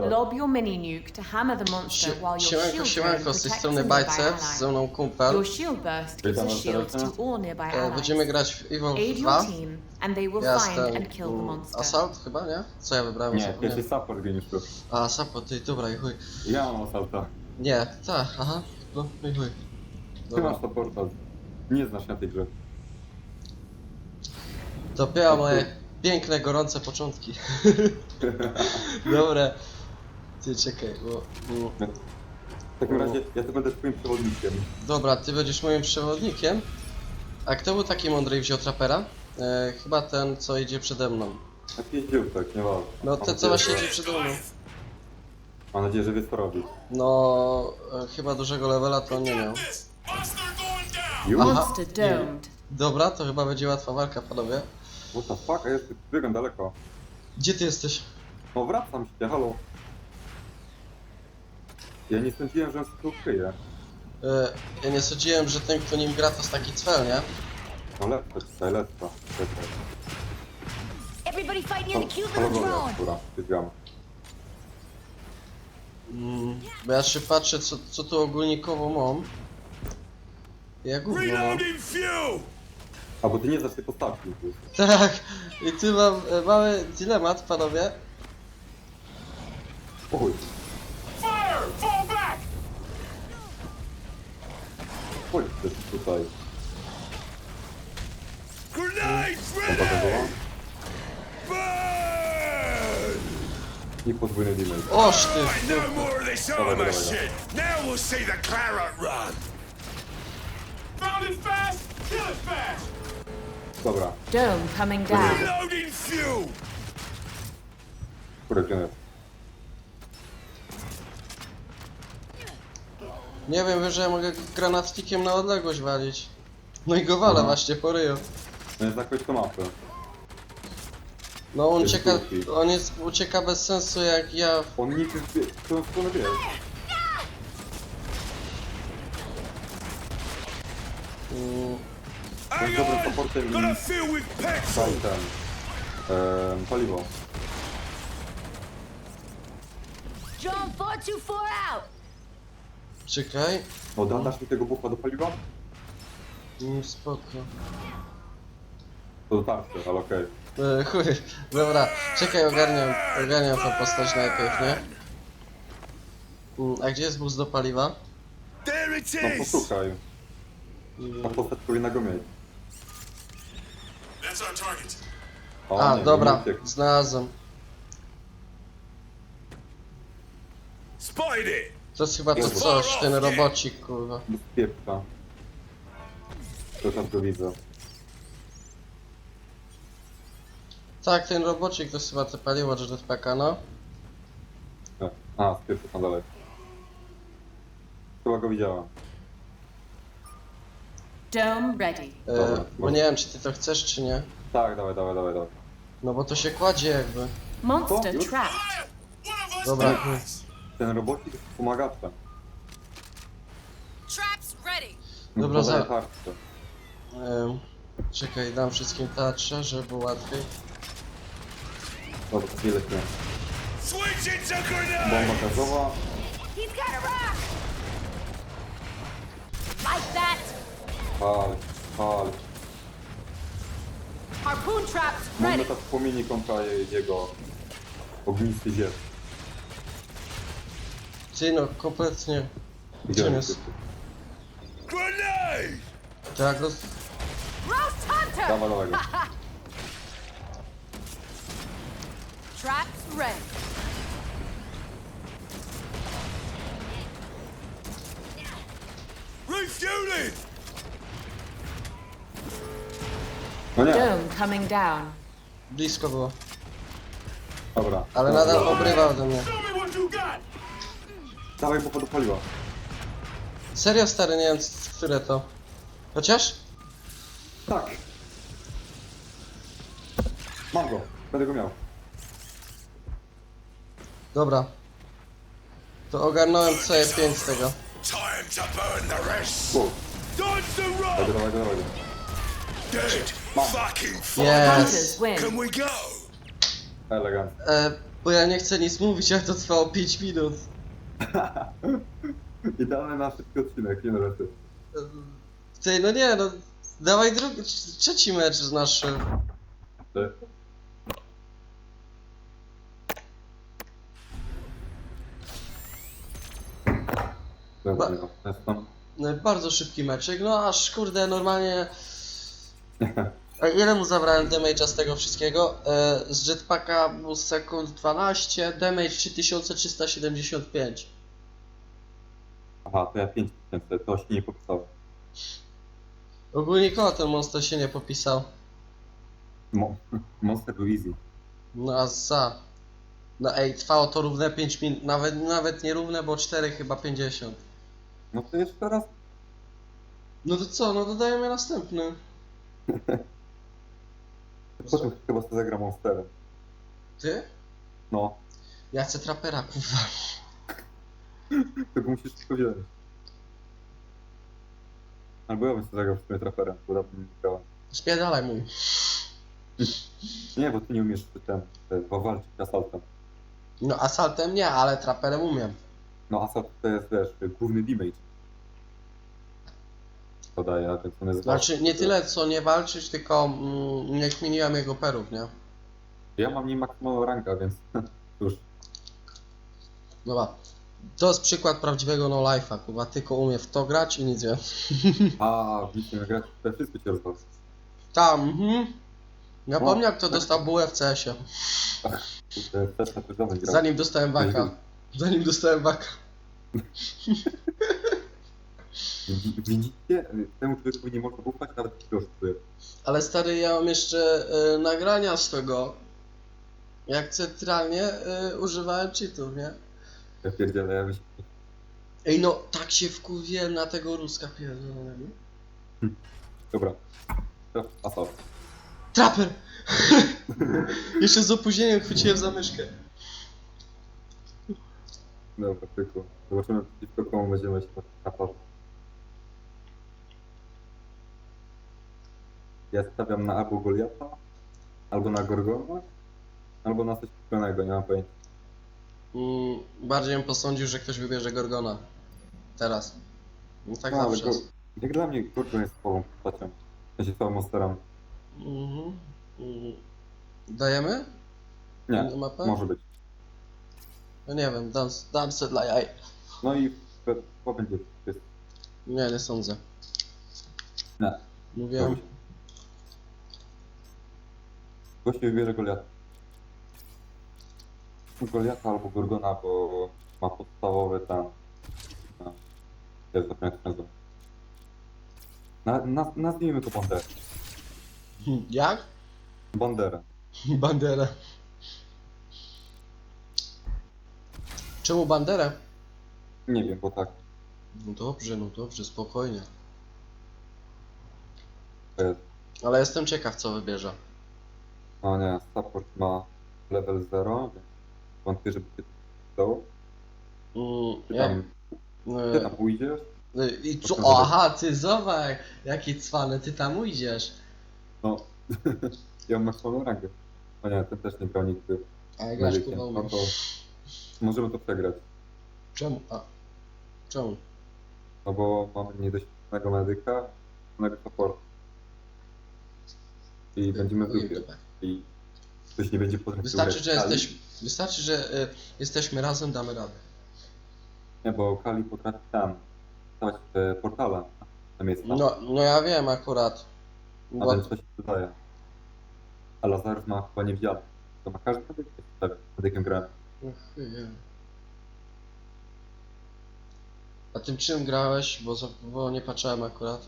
Lob your mini nuke to hammer the monster Sie- while your Siemanko, shield siemanko, drone z tej protects strony nearby ally. mną kumpel. Your shield burst gives a Witam shield to serdecznie. all nearby E, allies. Będziemy grać w Evil Aid 2. your team and they will Ja find jestem and kill the monster. Assault chyba, nie? Co ja wybrałem? Nie, Zapomniałem. pierwszy support geniuszku. A, support, ty, dobra i chuj. Ja mam assalta. Nie, tak, aha, no i chuj. Ty Dobra. masz supporta. Nie znasz na tej grze. Dopiero moje piękne, gorące początki. Dobra. Ty, czekaj, bo... mm, W takim razie ja tu będę twoim przewodnikiem. Dobra, ty będziesz moim przewodnikiem. A kto był taki mądry i wziął trapera? E, chyba ten, co idzie przede mną. Jakiś dziurtek, nieważne. No Mam ten, co właśnie idzie przede mną. Mam nadzieję, że wie co robić. No, e, chyba dużego levela to on nie miał. Już? Aha. Monster domed. Dobra, to chyba będzie łatwa walka, panowie. What the fuck? A ja biegam daleko. Gdzie ty jesteś? No wracam się, halo. Ja nie sądziłem, że on się tu ukryje. E, ja nie sądziłem, że ten, kto nim gra, to jest taki cwel, nie? No lepsze tutaj, lepsze. Everybody fight near the cute Halo, little dobra, drone. biegam. Mm, bo ja się patrzę, co, co tu ogólnikowo mam. Ja gówno mam. Reloading fuel! A bo ty nie znasz tej postaci już. Tak, i tu mam e, mały dylemat, panowie. O chuj, Fire! Fall back! chuj, to jest tutaj. Grenades Tam ready! pokazała. Burn! I podwójny damage. Oż ty! No more of this Dawaj, armor dawaj, dawaj. shit. Now we'll see the claret run. Found it fast. Kill it fast. Dobra, Dome coming down. Reloading fuel. kurde, gdzie Nie wiem, wiem, że ja mogę granatnikiem na odległość walić. No i go walę Aha. właśnie po ryju. No jest jakoś to mapę. No on Jest ucieka, głupi. on jest, ucieka bez sensu jak ja. On nic nie wie, w którą stronę wie. Mm, Hang Jest dobrym on. supportem i fill with daj petrol. ten... em, paliwo. Drone 424 out. Czekaj. No da, dasz mi tego bufa do paliwa? Mm, spoko. To dotarcie, ale okej. E, chuj, dobra, czekaj, ogarniam, ogarniam tą postać najpierw, nie? Mm, a gdzie jest bus do paliwa? There it No is. poszukaj. Ta postać powinna go mieć. That's our target. O, A, nie, dobra, uciekł. znalazłem. Spotted it. To jest chyba to coś, ten robocik, kurwa. Pieprza. To tam go widzę. Tak, ten robocik to jest chyba to paliwo jetpacka, no. Tak. A, z pieprza tam dalej. Chyba go widziałem. Dome ready. E, Dobra, bo nie wiem, czy ty to chcesz, czy nie. Tak, dawaj, dawaj, dawaj, dawaj. No bo to się kładzie jakby. Monster trapped. One of us Dobra. dies. Ten robocik jest pomagaczem. Traps ready. Dobra, Podaje za- tarczę. Em, czekaj, dam wszystkim tarczę, żeby było łatwiej. Dobra, chwilę się. Switch it to Bomba gazowa. He's got a rock. Like that. Pal, pal. Harpoon traps Mam ready. meta płomieni kontra je- jego ognisty ziew. Ty no, kompletnie. Gdzie on jest? Grenade. Tak, no, Roast hunter. Dawaj, dawaj go. Traps ready. Refueling. No nie, Dome coming down. blisko było. dobra. Ale nadal obrywa ode mnie. Show me what you got. Dawaj, bo podopaliła. Serio stary, nie wiem, c- które to. Chociaż? Tak. Mam go. Będę go miał. Dobra. To ogarnąłem całe 5 z tego. Time to burn the rest. Wow. Dodge the Dawaj, rock. dawaj, dawaj. Dead. Fucking fine. Yes. Hunters win. Can we go? Elegant. E, bo ja nie chcę nic mówić, jak to trwało 5 minut. Idealny na szybki odcinek, nie rzeczy. Ty, no nie, no. Dawaj drugi, trzeci mecz z naszym. Ty? Dobra, Ba- no. No, bardzo szybki meczek, no aż kurde, normalnie... A ile mu zabrałem damage'a z tego wszystkiego? E, z jetpacka był sekund 12, damage 3375. Aha, to ja 5000, to się nie popisało. Ogólnie koło ten monster się nie popisał. Mo Monster był easy. No a za. No ej, trwało to równe 5 minut, nawet, nawet nie równe, bo 4 chyba 50. No to jeszcze raz. No to co, no dodajemy następny. Potem chyba sobie zagram Monsterem. Ty? No, Ja chcę trapera, kurwa. tylko musisz tylko wziąć. Albo ja bym sobie zagrał w sumie traperem, bo dawno nie grałem. Spierdalaj mój. Nie, bo ty nie umiesz ten, ten walczyć asaltem. No asaltem nie, ale traperem umiem. No asalt to jest, wiesz, główny damage. Podaje, a więc on jest Znaczy nie tyle co nie walczyć, tylko mm, nie kminiłem jego perów, nie? Ja mam nie maksymalną ranka, więc cóż. Dobra. To jest przykład prawdziwego no life'a, kurwa, tylko umie w to grać i nic więcej. A, widzicie, grać te wszystko cię rozwal. Tam, mhm. Zapomniał No, kto tak. dostał bułę w CS-ie. Też na grał. Zanim dostałem waka. Zanim dostałem waka. Widzi- Widzicie? Temu człowiekowi nie można ufać, nawet oszukuje. Ale stary, ja mam jeszcze y, nagrania z tego. Jak centralnie y, używałem cheatów, nie? Ja pierdzielę, ja byś... Ej no, tak się wkurwiłem na tego Ruska pierdolonego. Dobra. To asalt. Trapper! Jeszcze z opóźnieniem chwyciłem za myszkę. Dobra, tylko. Zobaczymy przeciwko komu będziemy się kapał. Ja stawiam na albo Goliata, albo na Gorgona, albo na coś kupionego, nie mam pojęcia. Mm, bardziej bym posądził, że ktoś wybierze Gorgona. Teraz. No tak No, ale zawsze go, jest. jak dla mnie Gorgon jest słabą postacią. Ja się całym monsterem. Mhm. Mhm. Dajemy? Nie, mapę? może być. No nie wiem, dam, dam se dla jaj. No i co będzie? Jest, Nie, nie sądzę. nie. Mówiłem. Gościu wybierze Goliata. Goliata albo Gorgona, bo ma podstawowy ten... No, jest zapomniałem jak nazywa. Na, na, nazwijmy to Banderę. Jak? Banderę. Banderę. Czemu banderę? Nie wiem, bo tak No dobrze, no dobrze, spokojnie. to jest. Ale jestem ciekaw, co wybierze. No nie, support ma level 0, więc wątpię, żeby się to. Mm, Ty jak, tam, ty y, tam ujdziesz? y, I co? O, aha, ty zobacz, jaki cwany, ty tam ujdziesz. No. ja mam maksymalną rangę. O nie, ten też nie grał nigdy. A jak grasz medykiem. kurwa No umiesz. to możemy to przegrać. Czemu? A. Czemu? No bo mamy niedoświadczonego medyka, żadnego supportu. I będziemy w dupie. I ktoś nie będzie potem Wystarczy, że Kali. jesteś, wystarczy, że y, jesteśmy razem, damy radę. Nie, bo Kali potrafi tam stawać te portale na miejsca. No, no ja wiem akurat. A Bo, więc to się wydaje. A Lazarus ma chyba niewidzialny. To ma każdy medyk jest tak, medykiem grałem. Ach, nie. A tym czym grałeś? Bo, za- bo nie patrzyłem akurat.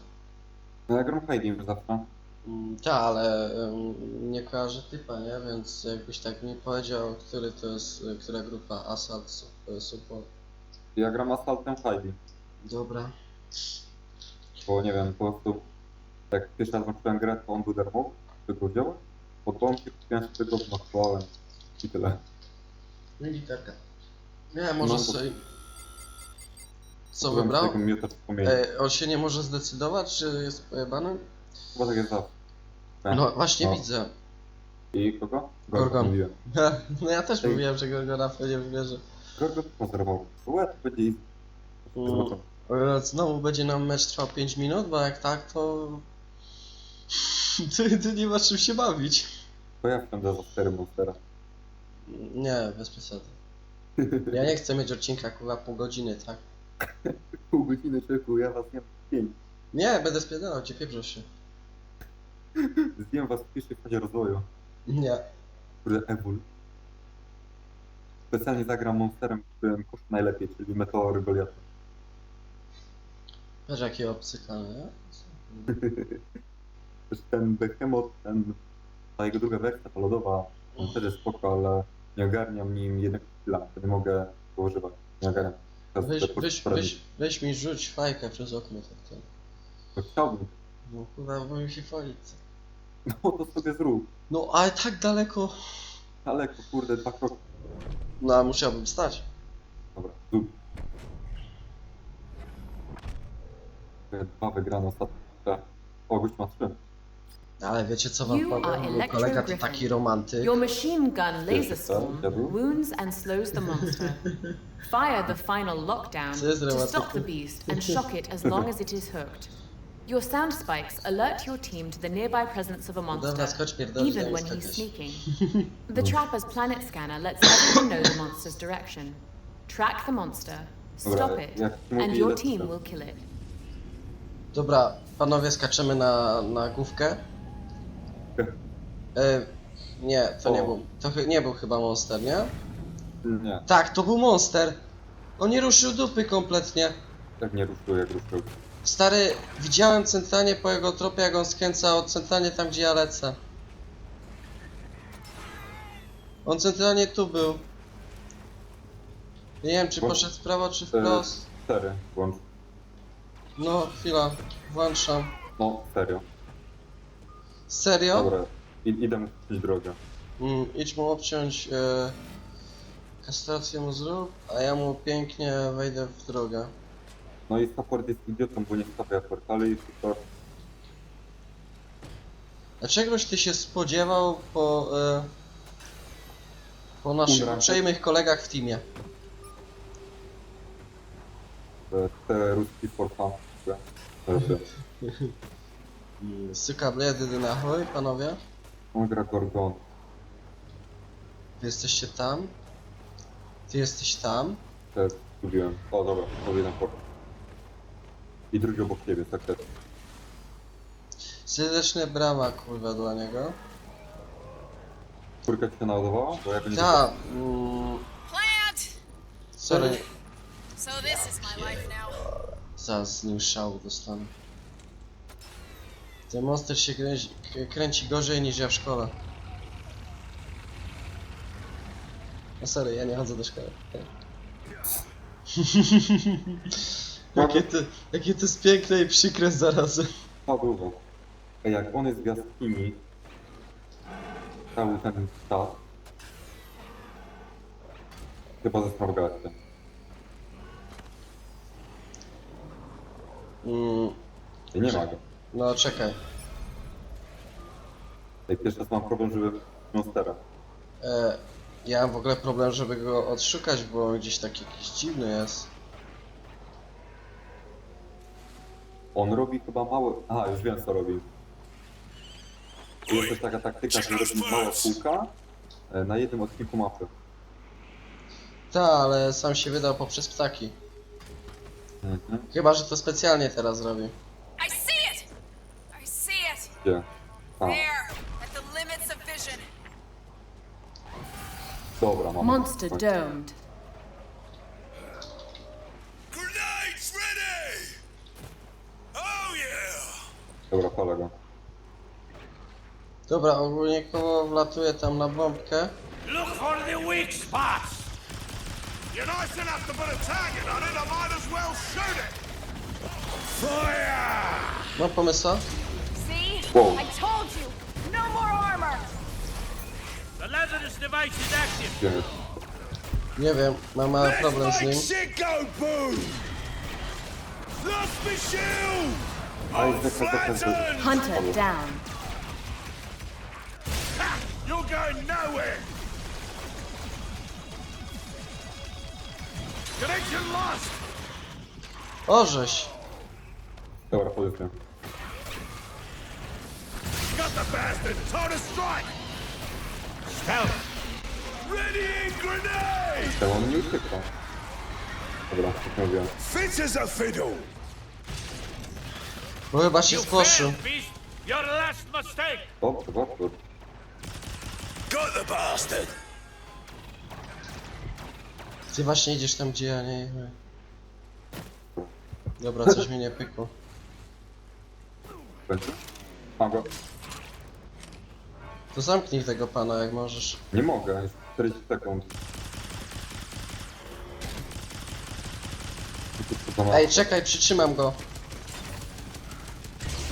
No ja gram Heidi zawsze. Mm, Tak, ale ym, nie kojarzę typa, nie? Więc jakbyś tak mi powiedział, który to jest, y, która grupa Assault y, Support. Ja gram Assaultem Heidi. Dobra. Bo nie wiem, po prostu jak pierwszy raz włączyłem grę, to on był darmowy, tylko wziąłem. Mi się, kupiłem sobie tego, wymaksowałem i tyle. No i literka. Nie, może No, bo- sobie... Co wybrał? Tego wspomnienia. E, on się nie może zdecydować, czy jest pojebany? Chyba tak jest zawsze. Tak. No właśnie No. widzę. I kogo? Gorgon. mówiłem. No ja też Ej. mówiłem, że Gorgona pewnie wybierze. Gorgon pozorował. Łeb będzie i... Mm. Znowu będzie nam mecz trwał 5 minut, bo jak tak, to... to, to nie ma czym się bawić. To ja wsiądę za cztery monstera. Nie, bez przesady. Ja nie chcę mieć odcinka kurwa pół godziny, tak? Pół godziny czeku, ja was nie pięć. Nie, będę spiedalał cię, pieprzę się. Zjem was w pierwszej fazie rozwoju. Nie. Kurde, Ewul. Specjalnie zagram monsterem, którym kosztuje najlepiej, czyli Meteory Goliath. Patrz jakie obcykane? Też ten Behemoth, ten, ta jego druga wersja, ta lodowa, on też jest spoko, ale nie ogarniam nim jednego to nie mogę go używać. Nie ogarniam. Teraz Weź, weź, weź, weź mi rzuć fajkę przez okno, tak. To chciałbym. No kurwa, się falić. No to sobie zrób. No, ale tak daleko. Daleko, kurde, dwa kroki. No, a musiałbym stać. Dobra. Te Dwa wygrane ostatnie. Tak. O, gość ma trzy. Ale wiecie co wam You are powiem? Mój Electro kolega to Griffin. taki romantyk. Your machine gun laser Yes, storm wounds and slows the monster. Fire the final lockdown to stop the beast and shock it as long as it is hooked. Your sound spikes alert your team to the nearby presence of a Dobra, monster, even when he's sneaking. The trapper's planet scanner lets everyone know the monster's direction. Track the monster, stop it, and your team will kill it. Dobra, panowie, skaczemy na, na główkę. E, nie, to nie O. był. To chy- nie był chyba monster, nie? Nie, Tak, to był monster. On nie ruszył dupy kompletnie. tak nie ruszył jak ruszył. Stary, widziałem centralnie po jego tropie, jak on skręca od centralnie tam, gdzie ja lecę. On centralnie tu był. Nie wiem, czy Bo- poszedł w prawo, czy w E, prost. Cztery, włącz. No, chwila, włączam. No, serio. Serio? Dobra, I, idę mu drogę. Mm, idź mu obciąć e, kastrację mu zrób, a ja mu pięknie wejdę w drogę. No i support jest idiotą, bo nie stawia portali i to A czegoś ty się spodziewał po, e, po naszych Umrę. uprzejmych kolegach w teamie? te, te ruski Mm, Syka bledy na chuj, panowie. on gra Gorgon. Wy jesteście tam. Ty jesteś tam. Te zgubiłem. O dobra, to jeden port. I drugi obok ciebie, tak też. Serdeczne brama, kurwa, dla niego. Czwórka ci się naładowała? Bo ja go nie Ta, mm, Plant! sorry, So this is my life now. zaraz z nim szału dostanę. Ten monster się kręci, kręci gorzej niż ja w szkole. No sorry, ja nie chodzę do szkoły. jakie, to, jakie to jest piękne i przykre zarazem. Pa dużo. Ej, jak on jest w jaskini cały ten czas chyba ze Smargacie. Mm, nie ma go. no czekaj. Ej, pierwszy raz mam problem, żeby monstera. E, ja mam w ogóle problem, żeby go odszukać, bo on gdzieś taki jakiś dziwny jest. On robi chyba małe... Aha, już wiem co robi. Jest też taka taktyka, że robi mała półka e, na jednym odcinku mapy. Ta, ale sam się wydał poprzez ptaki. Mhm. Chyba, że to specjalnie teraz robi. I see it! I see it! Gdzie? A, There! At the limits of vision. dobra, mam. Monster domed. Grenades ready! Oh yeah! Dobra, palę go. Dobra, ogólnie koło wlatuje tam na bombkę. Look for the weak spots! You're nice enough to put a target on it, I might as well shoot it! Fire! No pomysł? See? Whoa. I told you! No more armor! The Lazarus device is active. Gdzie jest? Nie wiem, mam mały problem z nim. shit go boom! Lost shield! A, jest. Hunter down. You'll You're going nowhere! Connection lost! Orześ! Dobra, pozycja. Got the bastard! Time to strike! Stealth! Ready grenade! Czemu on nie? Dobra, mówiłem. Fit as a fiddle! Bo chyba się spłoszył. Your last mistake. Got the bastard! Ty właśnie idziesz tam, gdzie ja nie... Dobra, coś mi nie pykło. Będzie. Mam go. To zamknij tego pana, jak możesz. Nie mogę, jest 40 sekund. Ej, czekaj, przytrzymam go.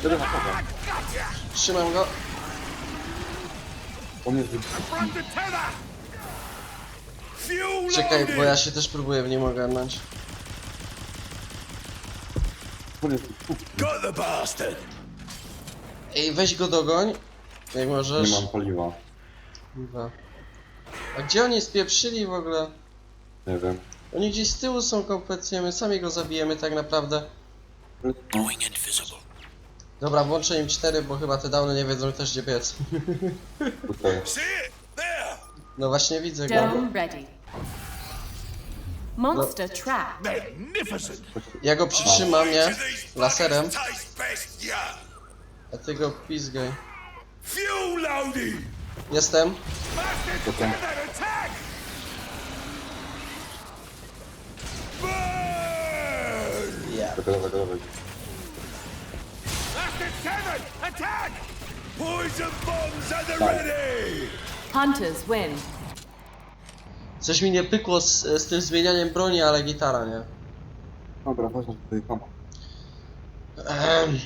Na kogo? Trzymam go. On jest... Czekaj, bo ja się też próbuję w nim ogarnąć. On jest... Ej, weź go dogoń. Jak możesz. Nie mam paliwa. Kurwa. A gdzie oni spieprzyli w ogóle? Nie wiem. Oni gdzieś z tyłu są kompletnie, my sami go zabijemy tak naprawdę. Dobra, włączę im cztery, bo chyba te downy nie wiedzą też gdzie biec. Tutaj. No właśnie widzę go. Dome ready. Monster trap. Magnificent! Ja go przytrzymam, nie? Laserem. fuckers taste best, yeah! A ty go pizgaj. Fuel! Jestem. Attack! Burn! Ja. Dobra, dobra, Hunters win. Coś mi nie pykło z, z tym zmienianiem broni, ale gitara, nie? Dobra, że tutaj mam. Ehm.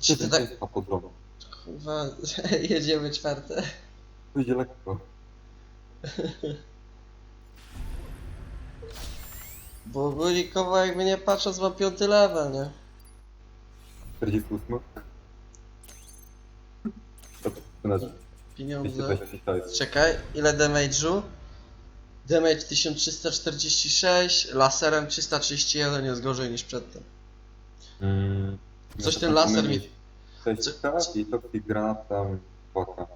Czy ty tak... A po drogą. Kurwa, jedziemy czwarte. Pójdzie lekko. Bo gulikowo jakby nie patrząc ma piąty level, nie? 48. To znaczy Pieniądze. 226. Czekaj, ile damage'u? Damage 1346, laserem 331 jest gorzej niż przedtem. Mm. Coś ten laser mi... 6 i toxic granat tam płaka.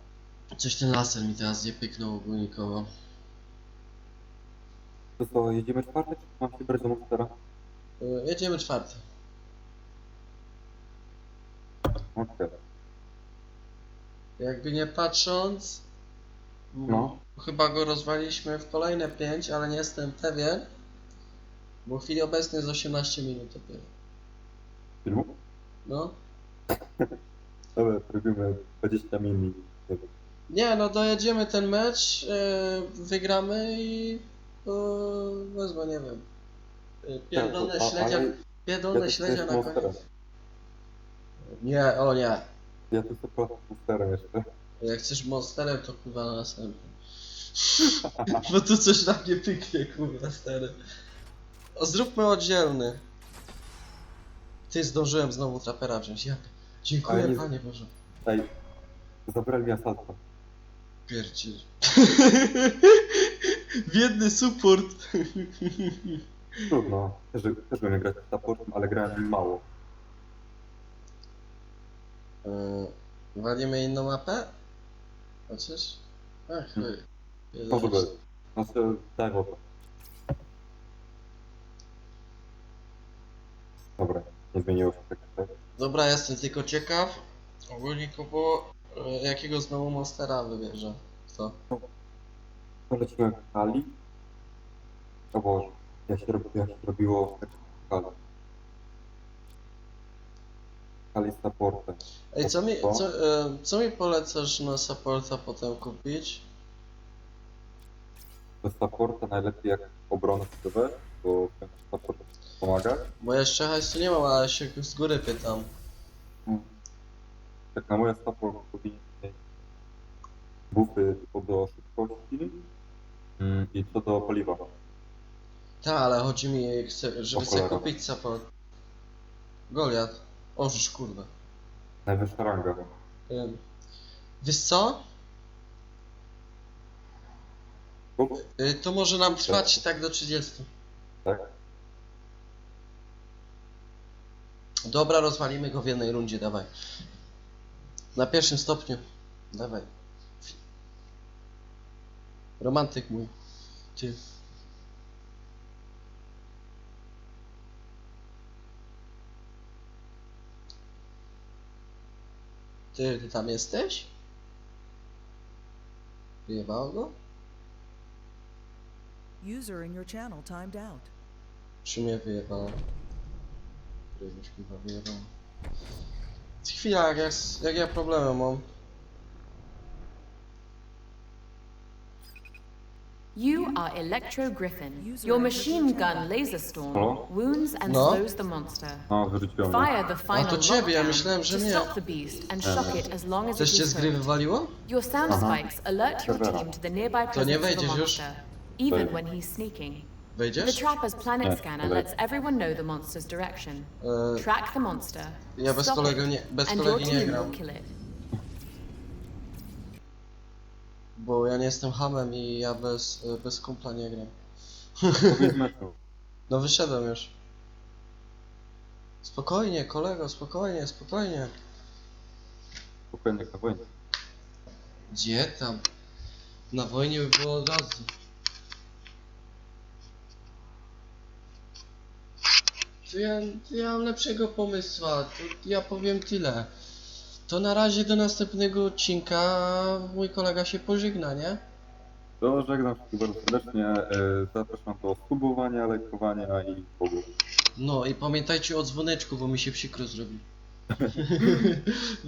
Coś ten laser mi teraz nie pyknął ogólnikowo. To co, jedziemy czwarty, czy mam się brać do monstera? Y, Jedziemy czwarty. Jakby nie patrząc... No. Chyba go rozwaliliśmy w kolejne 5, ale nie jestem pewien. Bo w chwili obecnej jest 18 minut dopiero. Filmu? No. Dobra, robimy 20 minut. Nie, no dojedziemy ten mecz, e, wygramy i e, wezmę, nie wiem. e, Pierdolne Tak, śledzia, pierdolne śledzia na koniec. Nie, o nie. Ja tu sobie monsterem jeszcze. Jak chcesz monsterem, to kurwa na następnym. Bo tu coś na mnie pyknie, kurwa, stary. O, zróbmy oddzielny. Ty, zdążyłem znowu trapera wziąć. Ja... Dziękuję, Ale nie- panie Boże. Ej, zabrali mi asalta. Pierdziel. Biedny support. Trudno, też, też umiem grać supportem, ale grałem mało. Yy, walimy inną mapę? Chociaż? Ach, Hmm. chuj. Może być. Znaczy, daj wodę. Dobra, nie zmieniło się tak. tak. Dobra, jestem tylko ciekaw. Ogólnie kogo, yy, jakiego znowu monstera wybierze? Kto? To lecimy w Kali. O Boże, jak się, robi, jak się robiło w Kali. Kali z supportem. Ej, co mi, Co? co, yy, co mi polecasz na supporta potem kupić? Do supporta najlepiej jak obronę sobie, bo support pomaga. Bo jeszcze hajsu nie mam, ale się z góry pytam. Tak na moje support powinien mieć buffy co do szybkości mm, i co do paliwa. Tak, ale chodzi mi, chcę, żeby O sobie cholera. kupić support. Goliat. Ożysz, kurwa. Najwyższa ranga. Ym, Wiesz co? E, to może nam trwać tak do 30. Tak. Dobra, rozwalimy go w jednej rundzie, dawaj. Na pierwszym stopniu. Dawaj. Romantyk mój. Ty, ty tam jesteś? Wyjebało go? User in your channel timed out. Czy mnie wyjebało? Któregoś chyba wyjebało. Chwila, jak ja, jak ja problemy mam. You are Electro Griffin. Your machine gun laser storm wounds and No. slows the monster. No. Fire the final to ciebie, ja lockdown myślałem, że to mnie. stop the beast and shock it as long as Też it cię is z gry wywaliło? Your sound spikes alert your Dobra. team to the nearby nie presence of the wejdziesz już? monster, even Wejdę. when he's sneaking. The Wejdziesz? trapper's planet scanner lets everyone know the monster's direction. E, Track the monster. Ja bez stop kolego it, nie- bez and kolegi your nie team gram. will kill it. Bo ja nie jestem hamem i ja bez, bez kumpla nie gram. No wyszedłem już. Spokojnie, kolego, spokojnie, spokojnie. Spokojnie, na wojnie. Gdzie tam? Na wojnie by było od razu. To ja, to ja mam lepszego pomysła, to ja powiem tyle. To na razie do następnego odcinka mój kolega się pożegna, nie? To żegnam wszystkich bardzo serdecznie. e, Zapraszam do subowania, lajkowania i w ogóle. No i pamiętajcie o dzwoneczku, bo mi się przykro zrobi.